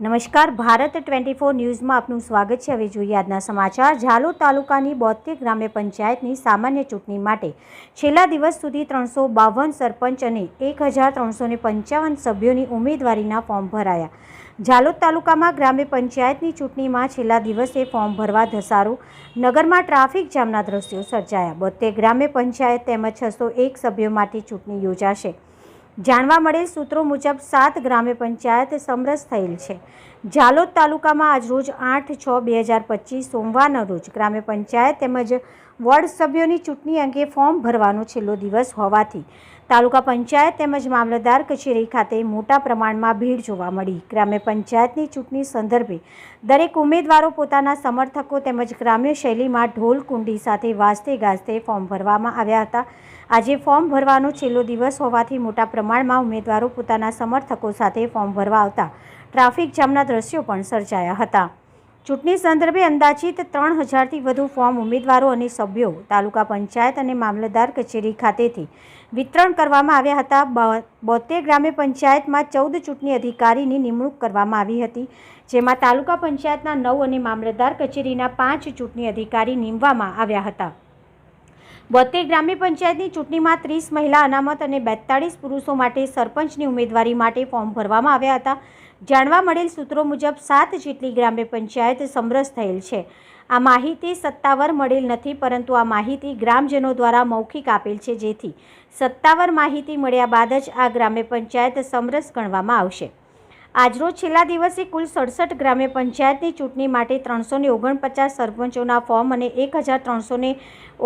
નમસ્કાર, Bharat twenty four ન્યૂઝમાં આપનું સ્વાગત છે. હવે જોઈએ આજના સમાચાર. ઝાલોદ તાલુકાની બોતેર ગ્રામ્ય પંચાયતની સામાન્ય ચૂંટણી માટે છેલ્લા દિવસ સુધી ત્રણસો બાવન સરપંચ અને એક હજાર ત્રણસો ને પંચાવન સભ્યોની ઉમેદવારીના ફોર્મ ભરાયા. ઝાલોદ તાલુકામાં ગ્રામ્ય પંચાયતની ચૂંટણીમાં છેલ્લા દિવસે ફોર્મ ભરવા ધસારો, નગરમાં ટ્રાફિક જામના દ્રશ્યો સર્જાયા. બોતેર ગ્રામ્ય પંચાયત તેમજ છસો એક સભ્યો માટે ચૂંટણી યોજાશે. જાણવા મળેલ સૂત્રો મુજબ સાત ગ્રામ્ય પંચાયત સમરસ થયેલ છે. ઝાલોદ તાલુકામાં આજરોજ આઠ છ બે હજાર પચીસ સોમવારના રોજ ગ્રામ્ય પંચાયત તેમજ વોર્ડ સભ્યોની ચૂંટણી અંગે ફોર્મ ભરવાનો છેલ્લો દિવસ હોવાથી તાલુકા પંચાયત તેમજ મામલતદાર કચેરી ખાતે મોટા પ્રમાણમાં ભીડ જોવા મળી. ગ્રામ્ય પંચાયતની ચૂંટણી સંદર્ભે દરેક ઉમેદવારો પોતાના સમર્થકો તેમજ ગ્રામ્ય શૈલીમાં ઢોલ કુંડી સાથે વાજતે ગાજતે ફોર્મ ભરવામાં આવ્યા હતા. આજે ફોર્મ ભરવાનો છેલ્લો દિવસ હોવાથી મોટા પ્રમાણમાં ઉમેદવારો પોતાના સમર્થકો સાથે ફોર્મ ભરવા આવતા ટ્રાફિક જામના દ્રશ્યો પણ સર્જાયા હતા. ચૂંટણી સંદર્ભે અંદાજિત ત્રણ હજારથી વધુ ફોર્મ ઉમેદવારો અને સભ્યો તાલુકા પંચાયત અને મામલતદાર કચેરી ખાતેથી વિતરણ કરવામાં આવ્યા હતા. બોતેર ગ્રામ્ય પંચાયતમાં ચૌદ ચૂંટણી અધિકારીની નિમણૂક કરવામાં આવી હતી, જેમાં તાલુકા પંચાયતના નવ અને મામલતદાર કચેરીના પાંચ ચૂંટણી અધિકારી નીમવામાં આવ્યા હતા. બોતેર ગ્રામ્ય પંચાયતની ચૂંટણીમાં ત્રીસ મહિલા અનામત અને બેતાળીસ પુરુષો માટે સરપંચની ઉમેદવારી માટે ફોર્મ ભરવામાં આવ્યા હતા. જાણવા મળેલ સૂત્રો મુજબ સાત જેટલી ગ્રામ્ય પંચાયત સમરસ થયેલ છે. આ માહિતી સત્તાવાર મળેલ નથી, પરંતુ આ માહિતી ગ્રામજનો દ્વારા મૌખિક આપેલ છે, જેથી સત્તાવાર માહિતી મળ્યા બાદ જ આ ગ્રામ્ય પંચાયત સમરસ ગણવામાં આવશે. આજરોજ છેલ્લા દિવસે કુલ સડસઠ ગ્રામ્ય પંચાયતની ચૂંટણી માટે ત્રણસો ઓગણપચાસ સરપંચોના ફોર્મ અને એક હજાર ત્રણસો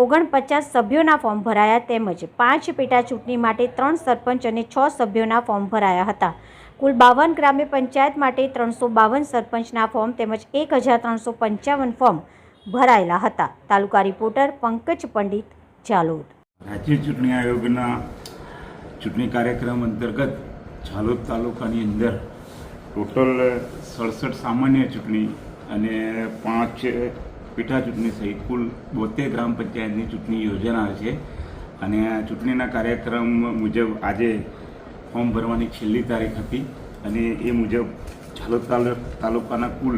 ઓગણપચાસ સભ્યોના ફોર્મ ભરાયા તેમજ પાંચ પેટા ચૂંટણી માટે ત્રણ સરપંચ અને છ સભ્યોના ફોર્મ ભરાયા હતા. કુલ બાવન ગ્રામ્ય પંચાયત માટે ત્રણસો બાવન સરપંચના ફોર્મ તેમજ એક હજાર ત્રણસો પંચાવન ફોર્મ ભરાયેલા હતા. તાલુકા રિપોર્ટર પંકજ પંડિત જાલોદ રાજ્ય ચૂંટણી આયોગના ચૂંટણી કાર્યક્રમ અંતર્ગત ઝાલોદ તાલુકાની અંદર ટોટલ સડસઠ સામાન્ય ચૂંટણી અને પાંચ પેટા ચૂંટણી સહિત કુલ બોતેર ગ્રામ પંચાયતની ચૂંટણી યોજાનાર છે. અને આ ચૂંટણીના કાર્યક્રમ મુજબ આજે ફોર્મ ભરવાની છેલ્લી તારીખ હતી અને એ મુજબ ઝાલોદ તાલુ, તાલુકાના કુલ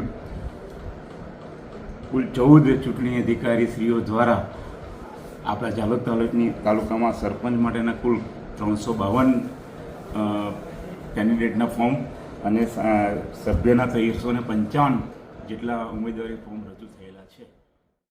કુલ ચૌદ ચૂંટણી અધિકારી શ્રીઓ દ્વારા આપણા ઝાલોદ તાલુકની, તાલુકામાં સરપંચ માટેના કુલ ત્રણસો બાવન કેન્ડિડેટના ફોર્મ અને સભ્યના ત્રણસો ને પંચાવન જેટલા ઉમેદવારી ફોર્મ રજૂ થયેલા છે.